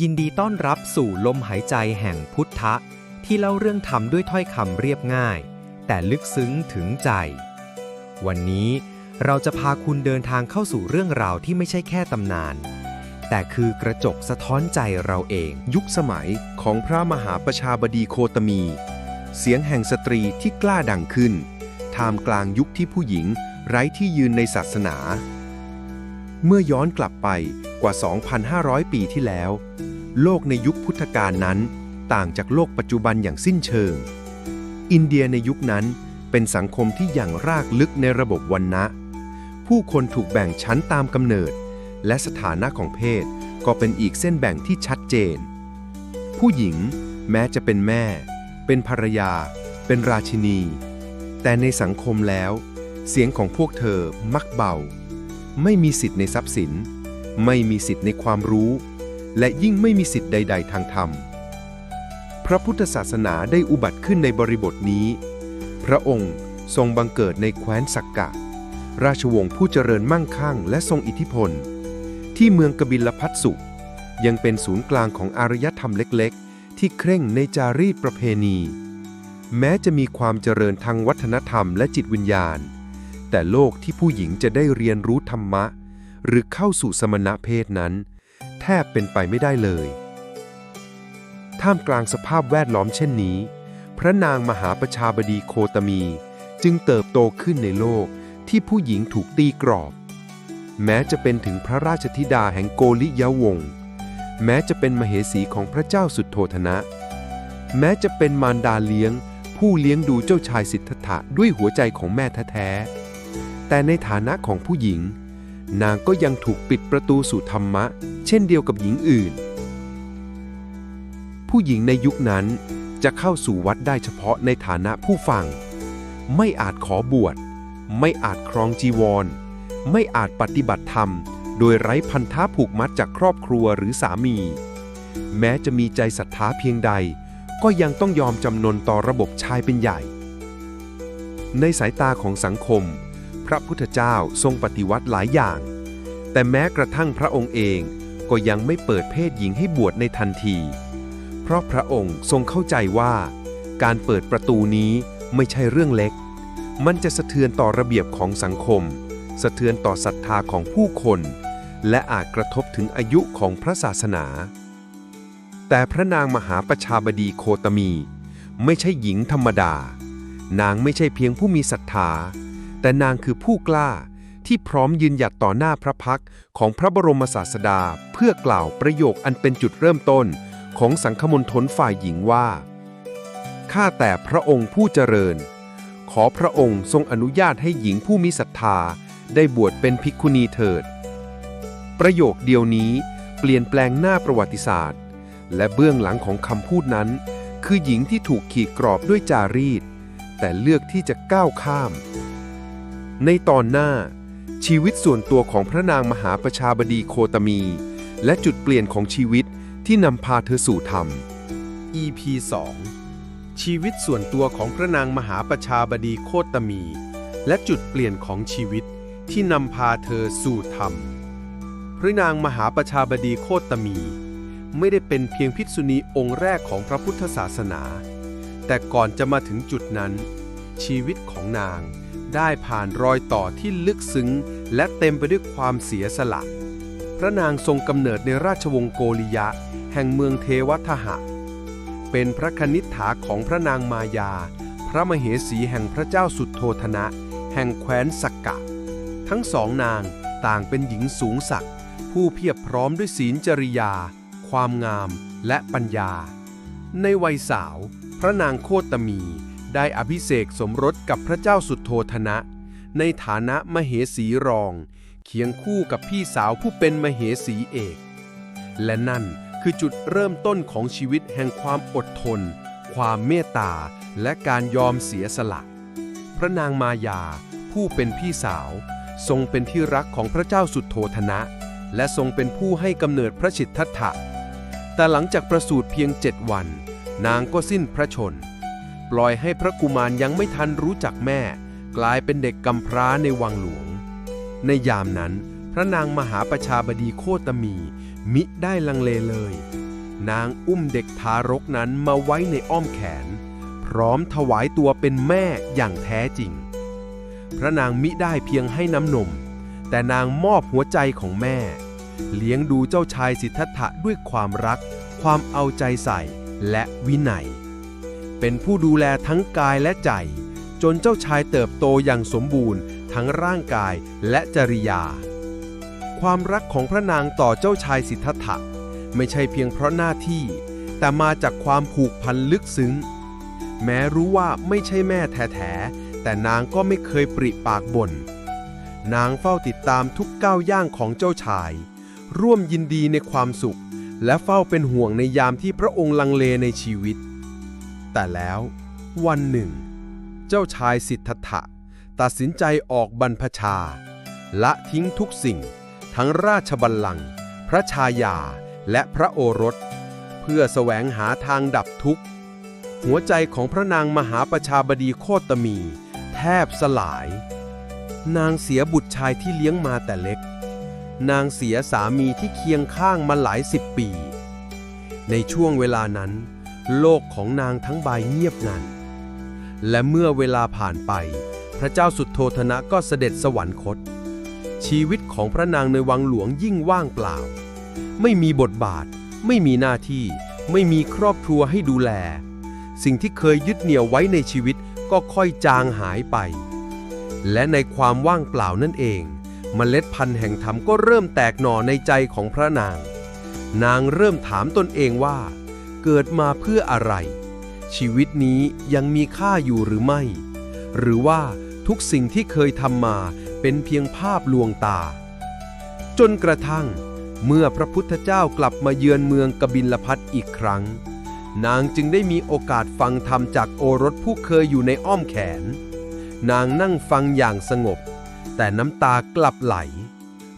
ยินดีต้อนรับสู่ลมหายใจแห่งพุทธะ ที่เล่าเรื่องธรรมด้วยถ้อยคำเรียบง่าย แต่ลึกซึ้งถึงใจ วันนี้เราจะพาคุณเดินทางเข้าสู่เรื่องราวที่ไม่ใช่แค่ตำนาน แต่คือกระจกสะท้อนใจเราเอง ยุคสมัยของพระมหาประชาบดีโคตมี เสียงแห่งสตรีที่กล้าดังขึ้น ท่ามกลางยุคที่ผู้หญิงไร้ที่ยืนในศาสนา เมื่อย้อนกลับไปกว่า 2,500 ปีที่แล้ว โลกในยุคพุทธกาลนั้น ต่างจากโลกปัจจุบันอย่างสิ้นเชิง อินเดียในยุคนั้นเป็นสังคมที่อย่างรากลึกในระบบวันนะ ผู้คนถูกแบ่งชั้นตามกำเนิด และสถานะของเพศก็เป็นอีกเส้นแบ่งที่ชัดเจน ผู้หญิงแม้จะเป็นแม่ เป็นภรรยา เป็นราชินี แต่ในสังคมแล้ว เสียงของพวกเธอมักเบา ไม่มีสิทธิ์ในทรัพย์สิน ไม่มีสิทธิ์ในความรู้ และยิ่งไม่มีสิทธิ์ใด ๆ ทางธรรม พระพุทธศาสนาได้อุบัติขึ้นในบริบทนี้ พระองค์ทรงบังเกิดในแคว้นสักกะ ราชวงศ์ผู้เจริญมั่งคั่ง และทรงอิทธิพล ที่เมืองกบิลพัทสุยังเป็นศูนย์กลางของอารยธรรมเล็กๆ ที่เคร่งในจารีตประเพณี แม้จะมีความเจริญทางวัฒนธรรมและจิตวิญญาณ แต่โลกที่ผู้หญิงจะได้เรียนรู้ธรรมะ หรือเข้าสู่สมณะเพศนั้น แทบเป็นไปไม่ได้เลย ท่ามกลางสภาพแวดล้อมเช่นนี้ พระนางมหาประชาบดีโคตมี จึงเติบโตขึ้นในโลกที่ผู้หญิงถูกตีกรอบ แม้จะเป็นถึงพระราชธิดาแห่งโกลิยวงศ์แม้จะเป็นมเหสีของพระเจ้าสุดโทธนะ แม้จะเป็นมารดาเลี้ยง ผู้เลี้ยงดูเจ้าชายสิทธัตถะด้วยหัวใจของแม่แท้ๆแต่ในฐานะของผู้หญิง นางก็ยังถูกปิดประตูสู่ธรรมะ เช่นเดียวกับหญิงอื่น ผู้หญิงในยุคนั้นจะเข้าสู่วัดได้เฉพาะในฐานะผู้ฟัง ไม่อาจขอบวช ไม่อาจครองจีวร ไม่อาจปฏิบัติธรรม โดยไร้พันธะผูกมัดจากครอบครัวหรือสามี แม้จะมีใจศรัทธาเพียงใด ก็ยังต้องยอมจำนนต่อระบบชายเป็นใหญ่ ในสายตาของสังคม ระพุทธเจ้าทรงปฏิวัติหลายอย่าง แต่แม้กระทั่งพระองค์เองก็ยังไม่เปิดเพศหญิงให้บวชในทันที เพราะพระองค์ทรงเข้าใจว่า การเปิดประตูนี้ไม่ใช่เรื่องเล็ก มันจะสะเทือนต่อระเบียบของสังคม สะเทือนต่อศรัทธาของผู้คน และอาจกระทบถึงอายุของพระศาสนา แต่พระนางมหาประชาบดีโคตมี ไม่ใช่หญิงธรรมดา นางไม่ใช่เพียงผู้มีศรัทธา แต่นางคือผู้กล้าที่พร้อมยืนหยัดต่อหน้าพระพักของพระบรมศาสดา เพื่อกล่าวประโยคอันเป็นจุดเริ่มต้นของสังคมนทนฝ่ายหญิงว่า ข้าแต่พระองค์ผู้เจริญ ขอพระองค์ทรงอนุญาตให้หญิงผู้มีศรัทธาได้บวชเป็นภิกขุณีเถิด ประโยคเดียวนี้เปลี่ยนแปลงหน้าประวัติศาสตร์ และเบื้องหลังของคำพูดนั้น คือหญิงที่ถูกขีดกรอบด้วยจารีต แต่เลือกที่จะก้าวข้าม ในตอนหน้า ชีวิตส่วนตัวของพระนางมหาประชาบดีโคตมี และจุดเปลี่ยนของชีวิตที่นำพาเธอสู่ธรรม EP 2 ชีวิตส่วนตัวของพระนางมหาประชาบดีโคตมี และจุดเปลี่ยนของชีวิตที่นำพาเธอสู่ธรรม พระนางมหาประชาบดีโคตมี ไม่ได้เป็นเพียงภิกษุณีองค์แรกของพระพุทธศาสนา แต่ก่อนจะมาถึงจุดนั้น ชีวิตของนาง ได้ผ่านรอยต่อที่ลึกซึ้ง และเต็มไปด้วยความเสียสละ พระนางทรงกำเนิดในราชวงศ์โกริยะ แห่งเมืองเทวทหะ เป็นพระคณิษฐาของพระนางมายา พระมเหสีแห่งพระเจ้าสุดโทธนะ แห่งแคว้นสักกะ ทั้งสองนางต่างเป็นหญิงสูงศักดิ์ผู้เพียบพร้อมด้วยศีลจริยา ความงามและปัญญา ในวัยสาว พระนางโคตมี ได้อภิเษกสมรสกับพระเจ้าสุดโทธนะ ในฐานะมเหสีรอง เคียงคู่กับพี่สาวผู้เป็นมเหสีเอก และนั่นคือจุดเริ่มต้นของชีวิตแห่งความอดทน ความเมตตา และการยอมเสียสละ พระนางมายา ผู้เป็นพี่สาว ทรงเป็นที่รักของพระเจ้าสุดโทธนะ และทรงเป็นผู้ให้กำเนิดพระชิตทัตถะแต่หลังจากประสูติเพียงเจ็ดวัน นางก็สิ้นพระชน ปล่อยให้พระกุมารยังไม่ทันรู้จักแม่ กลายเป็นเด็กกำพร้าในวังหลวง ในยามนั้นพระนางมหาประชาบดีโคตมี มิได้ลังเลเลย นางอุ้มเด็กทารกนั้นมาไว้ในอ้อมแขน พร้อมถวายตัวเป็นแม่อย่างแท้จริง พระนางมิได้เพียงให้น้ำนม แต่นางมอบหัวใจของแม่ เลี้ยงดูเจ้าชายสิทธัตถะด้วยความรัก ความเอาใจใส่และวินัย เป็นผู้ดูแลทั้งกายและใจ จนเจ้าชายเติบโตอย่างสมบูรณ์ ทั้งร่างกายและจริยา ความรักของพระนางต่อเจ้าชายสิทธัตถะไม่ใช่เพียงเพราะหน้าที่ แต่มาจากความผูกพันลึกซึ้ง แม้รู้ว่าไม่ใช่แม่แท้ๆแต่นางก็ไม่เคยปริปากบ่นนางเฝ้าติดตามทุกก้าวย่างของเจ้าชาย ร่วมยินดีในความสุข และเฝ้าเป็นห่วงในยามที่พระองค์ลังเลในชีวิต แต่แล้ว วันหนึ่ง เจ้าชายสิทธัตถะตัดสินใจออกบรรพชา ละทิ้งทุกสิ่ง ทั้งราชบัลลังก์พระชายาและพระโอรส เพื่อแสวงหาทางดับทุกข์ หัวใจของพระนางมหาประชาบดีโคตมี แทบสลาย นางเสียบุตรชายที่เลี้ยงมาแต่เล็ก นางเสียสามีที่เคียงข้างมาหลายสิบปี ในช่วงเวลานั้น โลกของนางทั้งใบเงียบงัน และเมื่อเวลาผ่านไป พระเจ้าสุดโทธนะก็เสด็จสวรรคต ชีวิตของพระนางในวังหลวงยิ่งว่างเปล่า ไม่มีบทบาท ไม่มีหน้าที่ ไม่มีครอบครัวให้ดูแล สิ่งที่เคยยึดเหนี่ยวไว้ในชีวิตก็ค่อยจางหายไป และในความว่างเปล่านั่นเองเมล็ดพันธุ์แห่งธรรมก็เริ่มแตกหน่อในใจของพระนาง นางเริ่มถามตนเองว่า เกิดมาเพื่ออะไร ชีวิตนี้ยังมีค่าอยู่หรือไม่ หรือว่าทุกสิ่งที่เคยทำมาเป็นเพียงภาพลวงตา จนกระทั่ง เมื่อพระพุทธเจ้ากลับมาเยือนเมืองกบิลพัทอีกครั้ง นางจึงได้มีโอกาสฟังธรรมจากโอรสผู้เคยอยู่ในอ้อมแขน นางนั่งฟังอย่างสงบ แต่น้ำตากลับไหล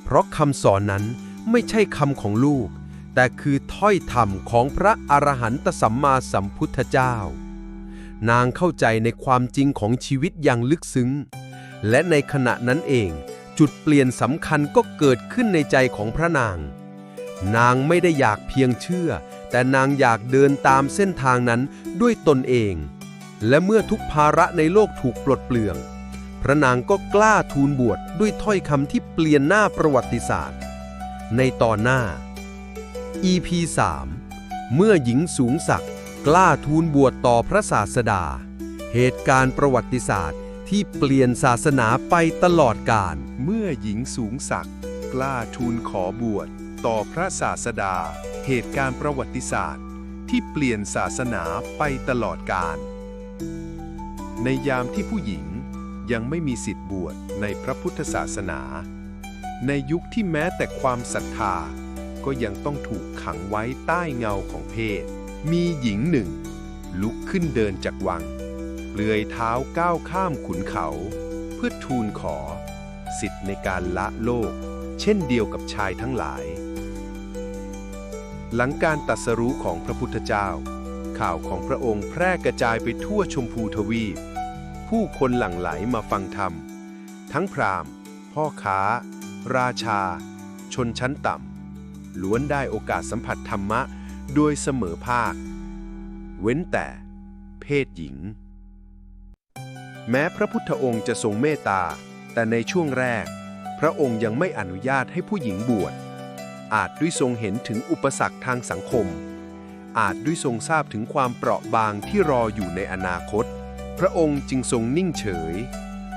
เพราะคำสอนนั้นไม่ใช่คำของลูก แต่คือถ้อยธรรมของพระอรหันตสัมมาสัมพุทธเจ้า นางเข้าใจในความจริงของชีวิตอย่างลึกซึ้ง และในขณะนั้นเอง จุดเปลี่ยนสำคัญก็เกิดขึ้นในใจของพระนาง นางไม่ได้อยากเพียงเชื่อ แต่นางอยากเดินตามเส้นทางนั้นด้วยตนเอง และเมื่อทุกภาระในโลกถูกปลดเปลือง พระนางก็กล้าทูลบวชด้วยถ้อยคำที่เปลี่ยนหน้าประวัติศาสตร์ ในตอนหน้า EP 3 เมื่อหญิงสูงศักดิ์กล้าทูลบวชต่อพระศาสดา เหตุการณ์ประวัติศาสตร์ที่เปลี่ยนศาสนาไปตลอดกาลเมื่อหญิงสูงศักดิ์กล้าทูลขอบวชต่อพระศาสดา เหตุการณ์ประวัติศาสตร์ ที่เปลี่ยนศาสนาไปตลอดกาลในยามที่ผู้หญิงยังไม่มีสิทธิ์บวชในพระพุทธศาสนา ในยุคที่แม้แต่ความศรัทธา ก็ยังต้องถูกขังไว้ใต้เงาของเพศ มีหญิงหนึ่ง ลุกขึ้นเดินจากวัง เปลือยเท้าก้าวข้ามขุนเขา เพื่อทูลขอ สิทธิ์ในการละโลก เช่นเดียวกับชายทั้งหลาย หลังการตรัสรู้ของพระพุทธเจ้า ข่าวของพระองค์แพร่กระจายไปทั่วชมพูทวีป ผู้คนหลั่งไหลมาฟังธรรม ทั้งพราหมณ์ พ่อค้า ราชา ชนชั้นต่ำ ล้วนได้โอกาสสัมผัสธรรมะโดยเสมอภาค เว้นแต่ เพศหญิง แม้พระพุทธองค์จะทรงเมตตา แต่ในช่วงแรก พระองค์ยังไม่อนุญาตให้ผู้หญิงบวช อาจด้วยทรงเห็นถึงอุปสรรคทางสังคม อาจด้วยทรงทราบถึงความเปราะบางที่รออยู่ในอนาคต พระองค์จึงทรงนิ่งเฉย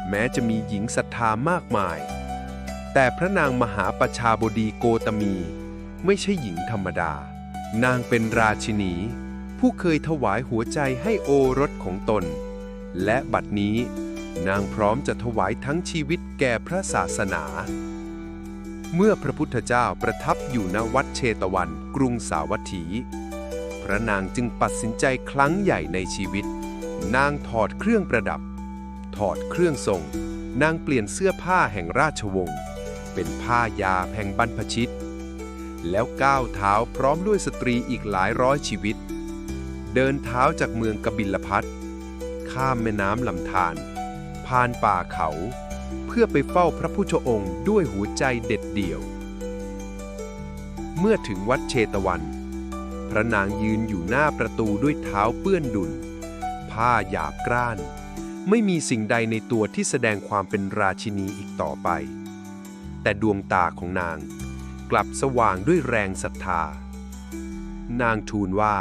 แม้จะมีหญิงศรัทธามากมาย แต่พระนางมหาประชาบดีโกตมี ไม่ใช่หญิงธรรมดา นางเป็นราชินี ผู้เคยถวายหัวใจให้โอรสของตน และบัดนี้ นางพร้อมจะถวายทั้งชีวิตแก่พระศาสนา เมื่อพระพุทธเจ้าประทับอยู่ณวัดเชตวันกรุงสาวัตถี พระนางจึงตัดสินใจครั้งใหญ่ในชีวิต นางถอดเครื่องประดับ ถอดเครื่องทรง นางเปลี่ยนเสื้อผ้าแห่งราชวงศ์เป็นผ้ายาแห่งบรรพชิต แล้วก้าวเท้าพร้อมด้วยสตรีอีกหลายร้อยชีวิต เดินเท้าจากเมืองกบิลพัทข้ามแม่น้ำลำธารผ่านป่าเขา เพื่อไปเฝ้าพระพุทธองค์ด้วยหัวใจเด็ดเดี่ยว เมื่อถึงวัดเชตวัน พระนางยืนอยู่หน้าประตูด้วยเท้าเปื้อนดุลผ้าหยาบกร้าน ไม่มีสิ่งใดในตัวที่แสดงความเป็นราชินีอีกต่อไป แต่ดวงตาของนาง กลับสว่างด้วยแรงศรัทธา นางทูลว่า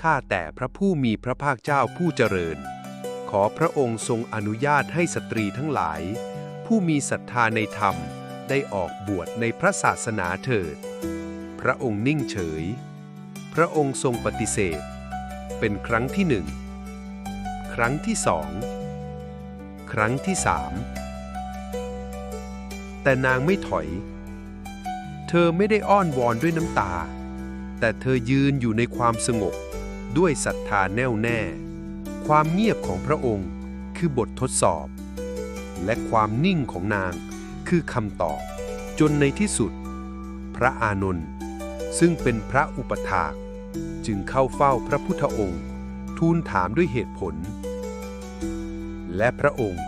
ข้าแต่พระผู้มีพระภาคเจ้าผู้เจริญ ขอพระองค์ทรงอนุญาตให้สตรีทั้งหลาย ผู้มีศรัทธาในธรรมได้ออกบวชในพระศาสนาเถิด พระองค์นิ่งเฉย พระองค์ทรงปฏิเสธ เป็นครั้งที่หนึ่ง ครั้งที่สอง ครั้งที่สามแต่นางไม่ถอย เธอไม่ได้อ้อนวอนด้วยน้ำตา แต่เธอยืนอยู่ในความสงบ ด้วยศรัทธาแน่วแน่ ความเงียบของพระองค์คือบททดสอบ และความนิ่งของนางคือคำตอบ จนในที่สุด พระอานนท์ซึ่งเป็นพระอุปถากจึงเข้าเฝ้าพระพุทธองค์ ทูลถามด้วยเหตุผล และพระองค์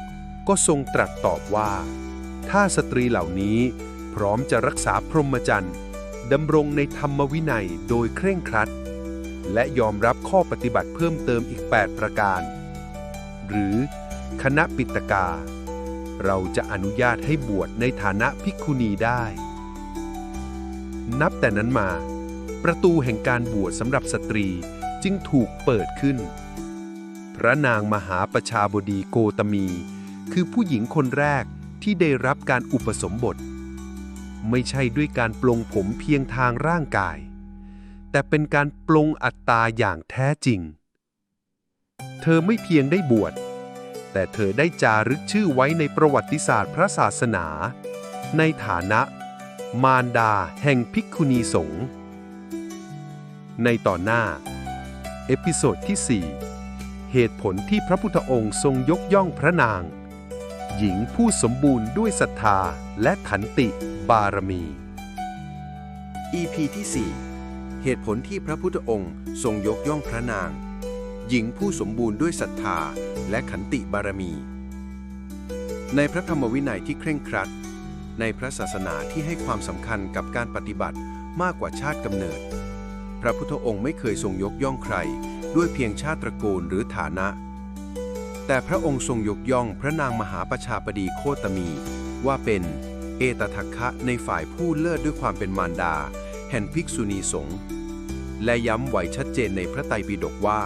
ก็ทรงตรัสตอบว่า ถ้าสตรีเหล่านี้ พร้อมจะรักษาพรหมจรรย์ดำรงในธรรมวินัยโดยเคร่งครัด และยอมรับข้อปฏิบัติเพิ่มเติมอีก 8 ประการ หรือคณะปิตกา เราจะอนุญาตให้บวชในฐานะภิกขุณีได้ นับแต่นั้นมา ประตูแห่งการบวชสำหรับสตรีจึงถูกเปิดขึ้น พระนางมหาประชาบดีโกตมี คือผู้หญิงคนแรกที่ได้รับการอุปสมบท ไม่ใช่ด้วยการปลงผมเพียงทางร่างกาย แต่เป็นการปลงอัตตาอย่างแท้จริง เธอไม่เพียงได้บวช แต่เธอได้จารึกชื่อไว้ในประวัติศาสตร์พระศาสนา ในฐานะ มารดาแห่งภิกขุณีสงฆ์ในตอนหน้า เอพิโซดที่ 4 เหตุผลที่พระพุทธองค์ทรงยกย่องพระนาง หญิงผู้สมบูรณ์ด้วยศรัทธาและขันติบารมี EP ที่ 4 เหตุผลที่พระพุทธองค์ทรงยกย่องพระนาง หญิงผู้สมบูรณ์ด้วยศรัทธาและขันติบารมี ในพระธรรมวินัยที่เคร่งครัด ในพระศาสนาที่ให้ความสำคัญกับการปฏิบัติมากกว่าชาติกำเนิด พระพุทธองค์ไม่เคยทรงยกย่องใคร ด้วยเพียงชาติตระกูลหรือฐานะ แต่พระองค์ทรงยกย่องพระนางมหาประชาบดีโคตมี ว่าเป็นเอตทัคคะในฝ่ายผู้เลิศด้วยความเป็นมารดา แห่งภิกษุณีสงฆ์และย้ำไว้ชัดเจนในพระไตรปิฎกว่า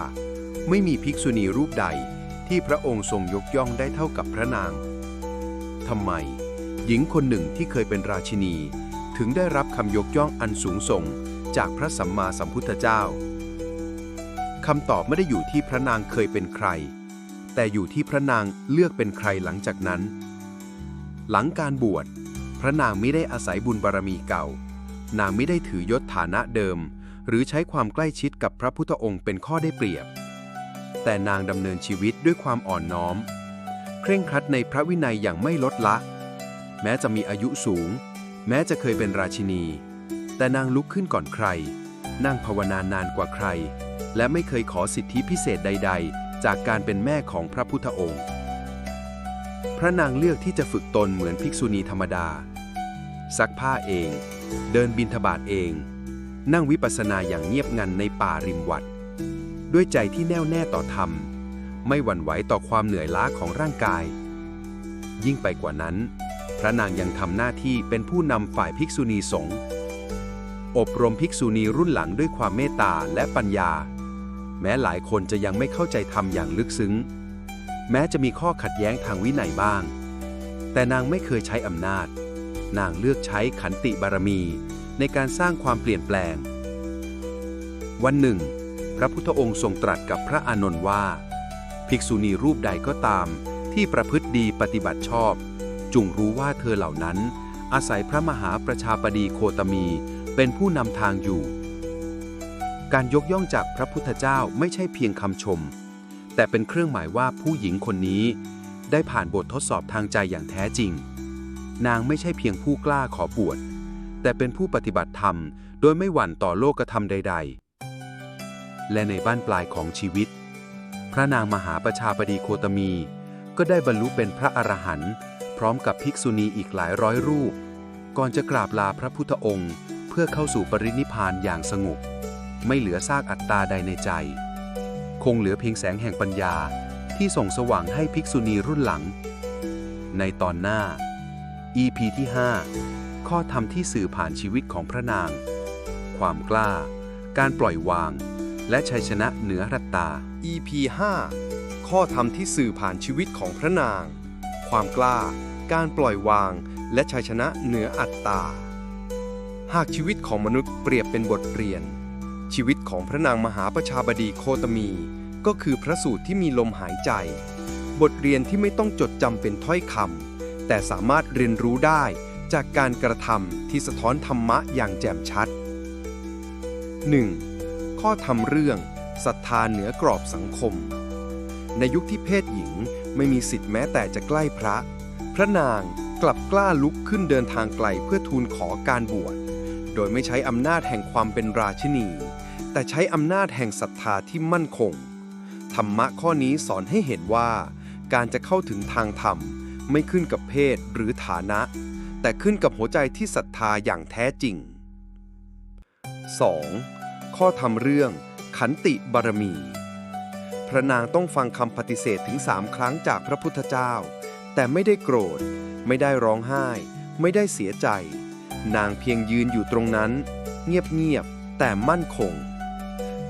ไม่มีภิกษุณีรูปใดที่พระองค์ทรงยกย่องได้เท่ากับพระนาง ทำไม หญิงคนหนึ่งที่เคยเป็นราชินี ถึงได้รับคำยกย่องอันสูงส่งจากพระสัมมาสัมพุทธเจ้าคำตอบไม่ได้อยู่ที่พระนางเคยเป็นใคร แต่อยู่ที่พระนางเลือกเป็นใครหลังจากนั้น หลังการบวช พระนางไม่ได้อาศัยบุญบารมีเก่า นางไม่ได้ถือยศฐานะเดิม หรือใช้ความใกล้ชิดกับพระพุทธองค์เป็นข้อได้เปรียบ แต่นางดำเนินชีวิตด้วยความอ่อนน้อม เคร่งครัดในพระวินัยอย่างไม่ลดละ แม้จะมีอายุสูง แม้จะเคยเป็นราชินี แต่นางลุกขึ้นก่อนใคร นั่งภาวนานานกว่าใคร และไม่เคยขอสิทธิพิเศษใด ๆ จากการเป็นแม่ของพระพุทธองค์ พระนางเลือกที่จะฝึกตนเหมือนภิกษุณีธรรมดา ซักผ้าเอง เดินบินทบาทเอง นั่งวิปัสสนาอย่างเงียบงันในป่าริมวัด ด้วยใจที่แน่วแน่ต่อธรรม ไม่หวั่นไหวต่อความเหนื่อยล้าของร่างกาย ยิ่งไปกว่านั้น พระนางยังทำหน้าที่เป็นผู้นำฝ่ายภิกษุณีสงฆ์อบรมภิกษุณีรุ่นหลังด้วยความเมตตาและปัญญา แม้หลายคนจะยังไม่เข้าใจธรรมอย่างลึกซึ้ง แม้จะมีข้อขัดแย้งทางวินัยบ้าง แต่นางไม่เคยใช้อำนาจ นางเลือกใช้ขันติบารมี ในการสร้างความเปลี่ยนแปลง วันหนึ่ง พระพุทธองค์ทรงตรัสกับพระอานนท์ว่า ภิกษุณีรูปใดก็ตาม ที่ประพฤติดีปฏิบัติชอบจุงรู้ว่าเธอเหล่านั้น อาศัยพระมหาประชาบดีโคตมี เป็นผู้นำทางอยู่ การยกย่องจากพระพุทธเจ้าไม่ใช่เพียงคำชม แต่เป็นเครื่องหมายว่าผู้หญิงคนนี้ ได้ผ่านบททดสอบทางใจอย่างแท้จริง นางไม่ใช่เพียงผู้กล้าขอบวช แต่เป็นผู้ปฏิบัติธรรม โดยไม่หวั่นต่อโลกธรรมใด ๆ และในบ้านปลายของชีวิต พระนางมหาประชาบดีโคตมี ก็ได้บรรลุเป็นพระอรหันต์พร้อมกับภิกษุณีอีกหลายร้อยรูป ก่อนจะกราบลาพระพุทธองค์ เพื่อเข้าสู่ปรินิพพานอย่างสงบ ไม่เหลือซากอัตตาใดในใจ คงเหลือเพียงแสงแห่งปัญญาที่ส่องสว่างให้ภิกษุณีรุ่นหลัง ในตอนหน้า EP ที่ 5 ข้อธรรมที่สื่อผ่านชีวิตของพระนาง ความกล้า การปล่อยวาง และชัยชนะเหนือรัตตา EP 5 ข้อธรรมที่สื่อผ่านชีวิตของพระนาง ความกล้า การปล่อยวาง และชัยชนะเหนืออัตตา หากชีวิตของมนุษย์เปรียบเป็นบทเรียน ชีวิตของพระนางมหาประชาบดีโคตมี ก็คือพระสูตรที่มีลมหายใจ บทเรียนที่ไม่ต้องจดจำเป็นถ้อยคำแต่สามารถเรียนรู้ได้จากการกระทำที่สะท้อนธรรมะอย่างแจ่มชัด 1. ข้อทำเรื่องศรัทธาเหนือกรอบสังคม ในยุคที่เพศหญิงไม่มีสิทธิ์แม้แต่จะใกล้พระ พระนางกลับกล้าลุกขึ้นเดินทางไกลเพื่อทูลขอการบวช โดยไม่ใช้อำนาจแห่งความเป็นราชินี แต่ใช้อำนาจแห่งศรัทธาที่มั่นคง ธรรมะข้อนี้สอนให้เห็นว่า การจะเข้าถึงทางธรรม ไม่ขึ้นกับเพศหรือฐานะ แต่ขึ้นกับหัวใจที่ศรัทธาอย่างแท้จริง 2. ข้อทำเรื่อง ขันติบารมี พระนางต้องฟังคำปฏิเสธถึงสามครั้งจากพระพุทธเจ้า แต่ไม่ได้โกรธ ไม่ได้ร้องไห้ ไม่ได้เสียใจ นางเพียงยืนอยู่ตรงนั้น เงียบๆ แต่มั่นคง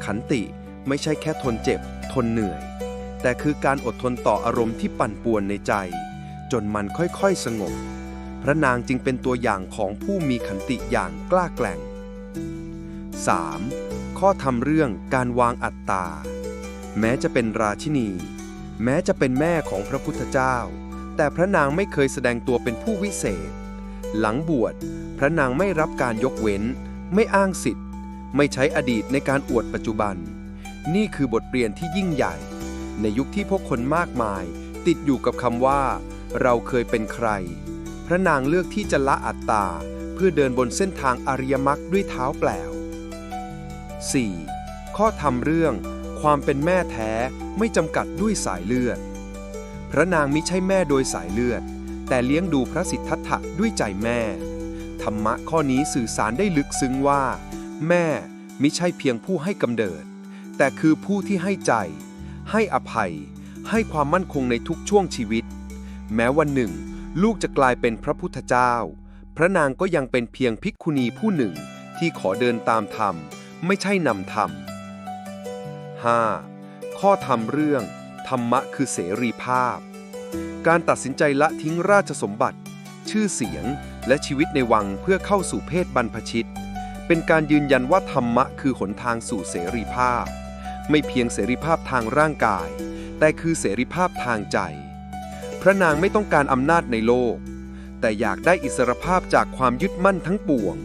ขันติไม่ใช่แค่ทนเจ็บ ทนเหนื่อย แต่คือการอดทนต่ออารมณ์ที่ปั่นป่วนในใจ จนมันค่อยๆสงบ พระนางจึงเป็นตัวอย่างของผู้มีขันติอย่างกล้าแกร่ง 3. ข้อทำเรื่องการวางอัตตา แม้จะเป็นราชินี แม้จะเป็นแม่ของพระพุทธเจ้า แต่พระนางไม่เคยแสดงตัวเป็นผู้วิเศษ หลังบวช พระนางไม่รับการยกเว้น ไม่อ้างสิทธิ ไม่ใช้อดีตในการอวดปัจจุบัน นี่คือบทเรียนที่ยิ่งใหญ่ ในยุคที่พวกคนมากมาย ติดอยู่กับคำว่า เราเคยเป็นใคร พระนางเลือกที่จะละอัตตา เพื่อเดินบนเส้นทางอริยมรรคด้วยเท้าเปล่า 4. ข้อทำเรื่อง ความเป็นแม่แท้ไม่จำกัดด้วยสายเลือด พระนางมิใช่แม่โดยสายเลือด แต่เลี้ยงดูพระสิทธัตถะด้วยใจแม่ ธรรมะข้อนี้สื่อสารได้ลึกซึ้งว่า แม่มิใช่เพียงผู้ให้กำเนิด แต่คือผู้ที่ให้ใจ ให้อภัย ให้ความมั่นคงในทุกช่วงชีวิต แม้วันหนึ่ง ลูกจะกลายเป็นพระพุทธเจ้า พระนางก็ยังเป็นเพียงภิกขุณีผู้หนึ่งที่ขอเดินตามธรรม ไม่ใช่นำธรรม 5. ข้อธรรมเรื่อง ธรรมะคือเสรีภาพ การตัดสินใจละทิ้งราชสมบัติ ชื่อเสียงและชีวิตในวังเพื่อเข้าสู่เพศบรรพชิต เป็นการยืนยันว่าธรรมะคือหนทางสู่เสรีภาพ ไม่เพียงเสรีภาพทางร่างกาย แต่คือเสรีภาพทางใจ พระนางไม่ต้องการอำนาจในโลก แต่อยากได้อิสรภาพจากความยึดมั่นทั้งปวง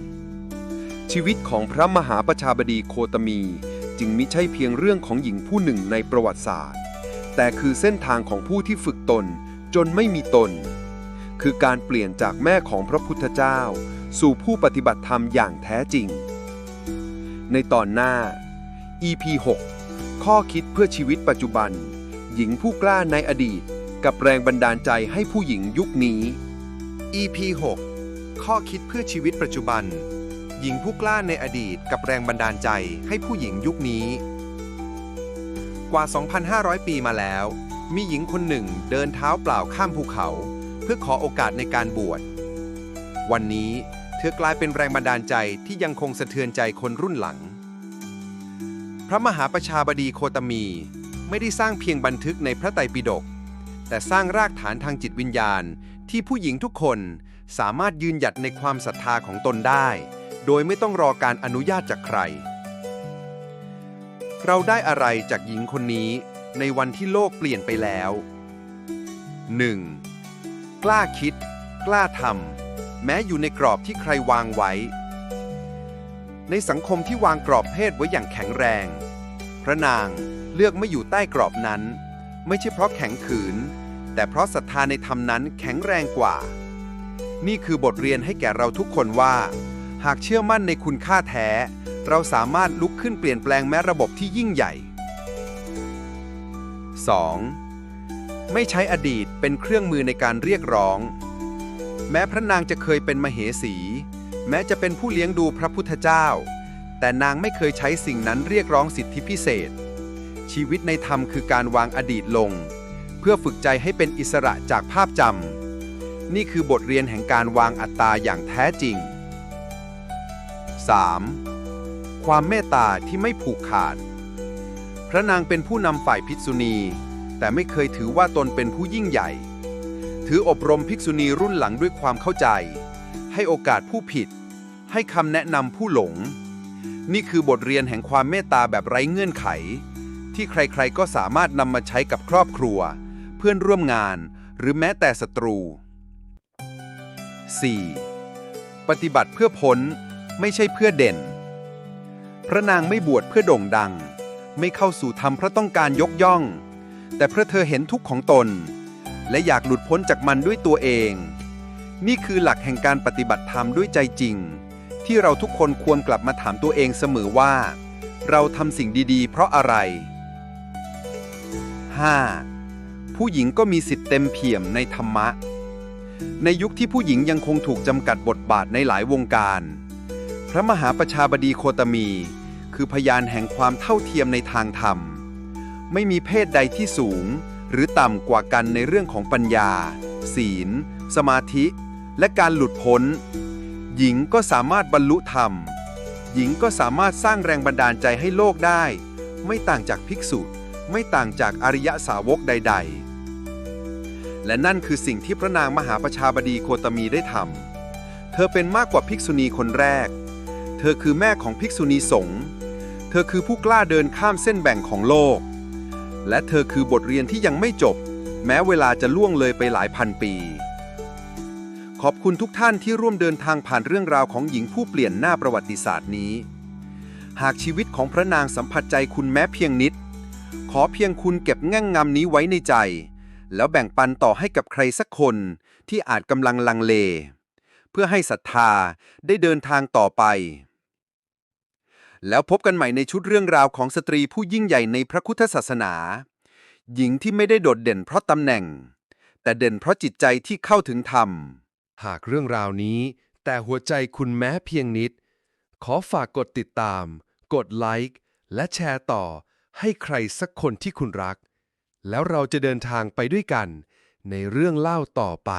ชีวิตของพระมหาประชาบดีโคตมี จึงมิใช่เพียงเรื่องของหญิงผู้หนึ่งในประวัติศาสตร์ แต่คือเส้นทางของผู้ที่ฝึกตนจนไม่มีตน คือการเปลี่ยนจากแม่ของพระพุทธเจ้า สู่ผู้ปฏิบัติธรรมอย่างแท้จริง ในตอนหน้า EP 6 ข้อคิดเพื่อชีวิตปัจจุบัน หญิงผู้กล้าในอดีต กับแรงบันดาลใจให้ผู้หญิงยุคนี้ EP 6 ข้อคิดเพื่อชีวิตปัจจุบัน หญิงผู้กล้าในอดีต กับแรงบันดาลใจให้ผู้หญิงยุคนี้ กว่า 2,500 ปีมาแล้ว มีหญิงคนหนึ่งเดินเท้าเปล่าข้ามภูเขา เพื่อขอโอกาสในการบวชวันนี้ ธอกลายเป็นแรงบันดาลใจที่ยังคงสะเทือนใจคนรุ่นหลัง พระมหาประชาบดีโคตมี ไม่ได้สร้างเพียงบันทึกในพระไตรปิฎก แต่สร้างรากฐานทางจิตวิญญาณ ที่ผู้หญิงทุกคนสามารถยืนหยัดในความศรัทธาของตนได้ โดยไม่ต้องรอการอนุญาตจากใคร เราได้อะไรจากหญิงคนนี้ในวันที่โลกเปลี่ยนไปแล้ว 1. กล้าคิด กล้าทำ แม้อยู่ในกรอบที่ใครวางไว้ ในสังคมที่วางกรอบเพศไว้อย่างแข็งแรง พระนางเลือกไม่อยู่ใต้กรอบนั้น ไม่ใช่เพราะแข็งขืน แต่เพราะศรัทธาในธรรมนั้นแข็งแรงกว่า นี่คือบทเรียนให้แก่เราทุกคนว่า หากเชื่อมั่นในคุณค่าแท้ เราสามารถลุกขึ้นเปลี่ยนแปลงแม้ระบบที่ยิ่งใหญ่ 2. ไม่ใช้อดีตเป็นเครื่องมือในการเรียกร้อง แม้พระนางจะเคยเป็นมเหสี แม้จะเป็นผู้เลี้ยงดูพระพุทธเจ้า แต่นางไม่เคยใช้สิ่งนั้นเรียกร้องสิทธิพิเศษ ชีวิตในธรรมคือการวางอดีตลง เพื่อฝึกใจให้เป็นอิสระจากภาพจำนี่คือบทเรียนแห่งการวางอัตตาอย่างแท้จริง 3. ความเมตตาที่ไม่ผูกขาด พระนางเป็นผู้นำฝ่ายภิษุณี แต่ไม่เคยถือว่าตนเป็นผู้ยิ่งใหญ่ ถืออบรมภิกษุณีรุ่นหลังด้วยความเข้าใจ ให้โอกาสผู้ผิด ให้คำแนะนำผู้หลง นี่คือบทเรียนแห่งความเมตตาแบบไร้เงื่อนไข ที่ใครๆก็สามารถนำมาใช้กับครอบครัว เพื่อนร่วมงาน หรือแม้แต่ศัตรู 4. ปฏิบัติเพื่อพ้น ไม่ใช่เพื่อเด่น พระนางไม่บวชเพื่อโด่งดัง ไม่เข้าสู่ธรรมเพราะต้องการยกย่อง แต่เพราะเธอเห็นทุกข์ของตน และอยากหลุดพ้นจากมันด้วยตัวเอง นี่คือหลักแห่งการปฏิบัติธรรมด้วยใจจริง ที่เราทุกคนควรกลับมาถามตัวเองเสมอว่า เราทำสิ่งดีๆ เพราะอะไร 5. ผู้หญิงก็มีสิทธิ์เต็มเปี่ยมในธรรมะ ในยุคที่ผู้หญิงยังคงถูกจำกัดบทบาทในหลายวงการ พระมหาประชาบดีโคตมี คือพยานแห่งความเท่าเทียมในทางธรรม ไม่มีเพศใดที่สูง หรือต่ำกว่ากันในเรื่องของปัญญา ศีล สมาธิ และการหลุดพ้น หญิงก็สามารถบรรลุธรรม หญิงก็สามารถสร้างแรงบันดาลใจให้โลกได้ ไม่ต่างจากภิกษุ ไม่ต่างจากอริยสาวกใด ๆ และนั่นคือสิ่งที่พระนางมหาประชาบดีโคตมีได้ทำเธอเป็นมากกว่าภิกษุณีคนแรก เธอคือแม่ของภิกษุณีสงฆ์เธอคือผู้กล้าเดินข้ามเส้นแบ่งของโลก และเธอคือบทเรียนที่ยังไม่จบ แม้เวลาจะล่วงเลยไปหลายพันปี ขอบคุณทุกท่านที่ร่วมเดินทางผ่านเรื่องราวของหญิงผู้เปลี่ยนหน้าประวัติศาสตร์นี้ หากชีวิตของพระนางสัมผัสใจคุณแม้เพียงนิด ขอเพียงคุณเก็บแง่งงำนี้ไว้ในใจ แล้วแบ่งปันต่อให้กับใครสักคนที่อาจกำลังลังเล เพื่อให้ศรัทธาได้เดินทางต่อไป แล้วพบกันใหม่ในชุดเรื่องราวของสตรีผู้ยิ่งใหญ่ในพระพุทธศาสนา หญิงที่ไม่ได้โดดเด่นเพราะตำแหน่ง แต่เด่นเพราะจิตใจที่เข้าถึงธรรม หากเรื่องราวนี้ แต่หัวใจคุณแม้เพียงนิด ขอฝากกดติดตาม กดไลค์และแชร์ต่อ ให้ใครสักคนที่คุณรัก แล้วเราจะเดินทางไปด้วยกัน ในเรื่องเล่าต่อไป